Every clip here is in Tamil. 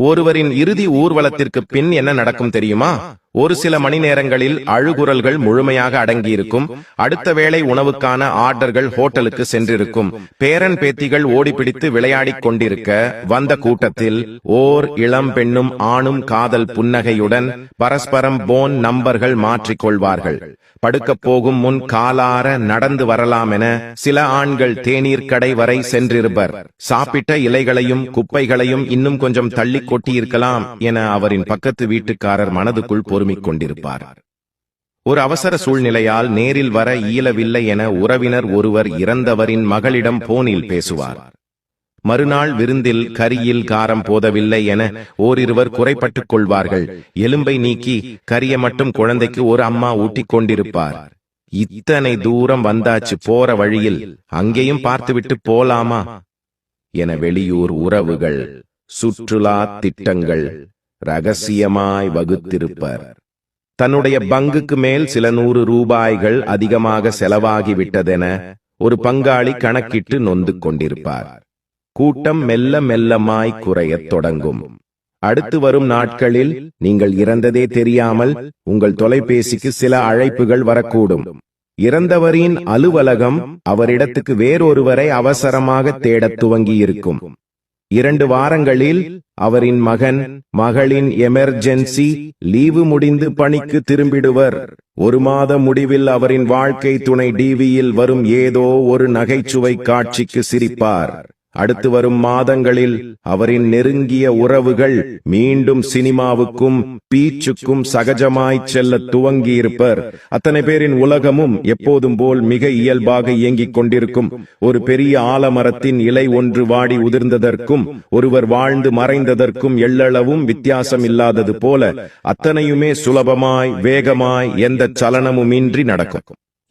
ஒருவரின் இறுதி ஊர்வலத்திற்கு பின் என்ன நடக்கும் தெரியுமா? ஒரு சில மணி நேரங்களில் அழுகுரல்கள் முழுமையாக அடங்கியிருக்கும். அடுத்த வேளை உணவுக்கான ஆர்டர்கள் ஹோட்டலுக்கு சென்றிருக்கும். பேரன் பேத்திகள் ஓடிப்பிடித்து விளையாடிக் கொண்டிருக்க வந்த கூட்டத்தில் ஓர் இளம் பெண்ணும் ஆணும் காதல் புன்னகையுடன் பரஸ்பரம் போன் நம்பர்கள் மாற்றிக்கொள்வார்கள் படுக்கப் போகும் முன் காலார நடந்து வரலாம் என சில ஆண்கள் தேநீர் கடை வரை சென்றிருப்பர். சாப்பிட்ட இலைகளையும் குப்பைகளையும் இன்னும் கொஞ்சம் தள்ளி கொட்டியிருக்கலாம் என அவரின் பக்கத்து வீட்டுக்காரர் மனதுக்குள் பொறுமிக் கொண்டிருப்பார் ஒரு அவசர சூழ்நிலையால் நேரில் வர இயலவில்லை என உறவினர் ஒருவர் இறந்தவரின் மகளிடம் போனில் பேசுவார். மறுநாள் விருந்தில் கரியில் காரம் போதவில்லை என ஓரிருவர் குறைப்பட்டுக் கொள்வார்கள். எலும்பை நீக்கி கரிய மட்டும் குழந்தைக்கு ஒரு அம்மா ஊட்டிக் கொண்டிருப்பார். இத்தனை தூரம் வந்தாச்சு போற வழியில் அங்கேயும் பார்த்துவிட்டு போலாமா? என வெளியூர் உறவுகள் சுற்றுலா திட்டங்கள் ரகசியமாய் வகுத்திருப்பர். தன்னுடைய பங்குக்கு மேல் சில நூறு ரூபாய்கள் அதிகமாக செலவாகிவிட்டதென ஒரு பங்காளி கணக்கிட்டு நொந்து கொண்டிருப்பார். கூட்டம் மெல்ல மெல்லமாய் குறையத் தொடங்கும். அடுத்து வரும் நாட்களில் நீங்கள் இறந்ததே தெரியாமல் உங்கள் தொலைபேசிக்கு சில அழைப்புகள் வரக்கூடும். இறந்தவரின் அலுவலகம் அவரிடத்துக்கு வேறொருவரை அவசரமாக தேடத் துவங்கியிருக்கும். இரண்டு வாரங்களில் அவரின் மகன் மகளின் எமர்ஜென்சி லீவு முடிந்து பணிக்கு திரும்பிடுவர். ஒரு மாத முடிவில் அவரின் வாழ்க்கை துணை டிவியில் வரும் ஏதோ ஒரு நகைச்சுவை காட்சிக்கு சிரிப்பார். அடுத்து வரும் மாதங்களில் அவரின் நெருங்கிய உறவுகள் மீண்டும் சினிமாவுக்கும் பீச்சுக்கும் சகஜமாய் செல்ல துவங்கியிருப்பர். அத்தனை பேரின் உலகமும் எப்போதும் போல் மிக இயல்பாக இயங்கிக் கொண்டிருக்கும். ஒரு பெரிய ஆலமரத்தின் இலை ஒன்று வாடி உதிர்ந்ததற்கும் ஒருவர் வாழ்ந்து மறைந்ததற்கும் எள்ளளவும் வித்தியாசம் இல்லாதது போல அத்தனையுமே சுலபமாய் வேகமாய் எந்த சலனமுமின்றி நடக்கும்.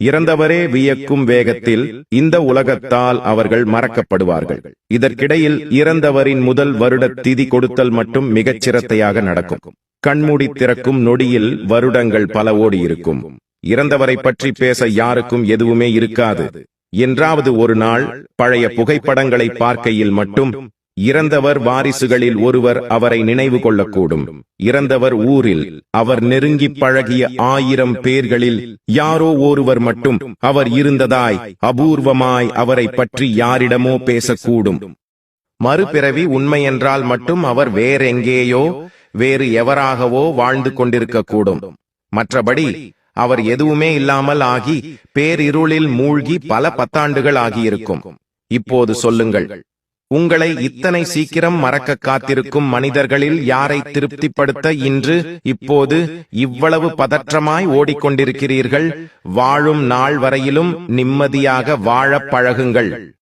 இறந்தவரே வியக்கும் வேகத்தில் இந்த உலகத்தால் அவர்கள் மறக்கப்படுவார்கள். இதற்கிடையில் இறந்தவரின் முதல் வருட திதி கொடுத்தல் மட்டும் மிகச் சிரத்தையாக நடக்கும். கண்மூடி திறக்கும் நொடியில் வருடங்கள் பல ஓடியிருக்கும். இறந்தவரை பற்றி பேச யாருக்கும் எதுவுமே இருக்காது. என்றாவது ஒரு நாள் பழைய புகைப்படங்களை பார்க்கையில் மட்டும் இறந்தவர் வாரிசுகளில் ஒருவர் அவரை நினைவு கொள்ளக்கூடும். இறந்தவர் ஊரில் அவர் நெருங்கி பழகிய ஆயிரம் பேர்களில் யாரோ ஒருவர் மட்டும் அவர் இருந்ததாய் அபூர்வமாய் அவரை பற்றி யாரிடமோ பேசக்கூடும். மறுபிறவி உண்மையென்றால் மட்டும் அவர் வேறெங்கேயோ வேறு எவராகவோ வாழ்ந்து கொண்டிருக்கக்கூடும். மற்றபடி அவர் எதுவுமே இல்லாமல் ஆகி பேரிருளில் மூழ்கி பல பத்தாண்டுகள் ஆகியிருக்கும். இப்போது சொல்லுங்கள். உங்களை இத்தனை சீக்கிரம் மறக்க காத்திருக்கும் மனிதர்களில் யாரை திருப்திப்படுத்த இன்று இப்போது இவ்வளவு பதற்றமாய் ஓடிக்கொண்டிருக்கிறீர்கள்? வாழும் நாள் வரையிலும் நிம்மதியாக வாழப் பழகுங்கள்.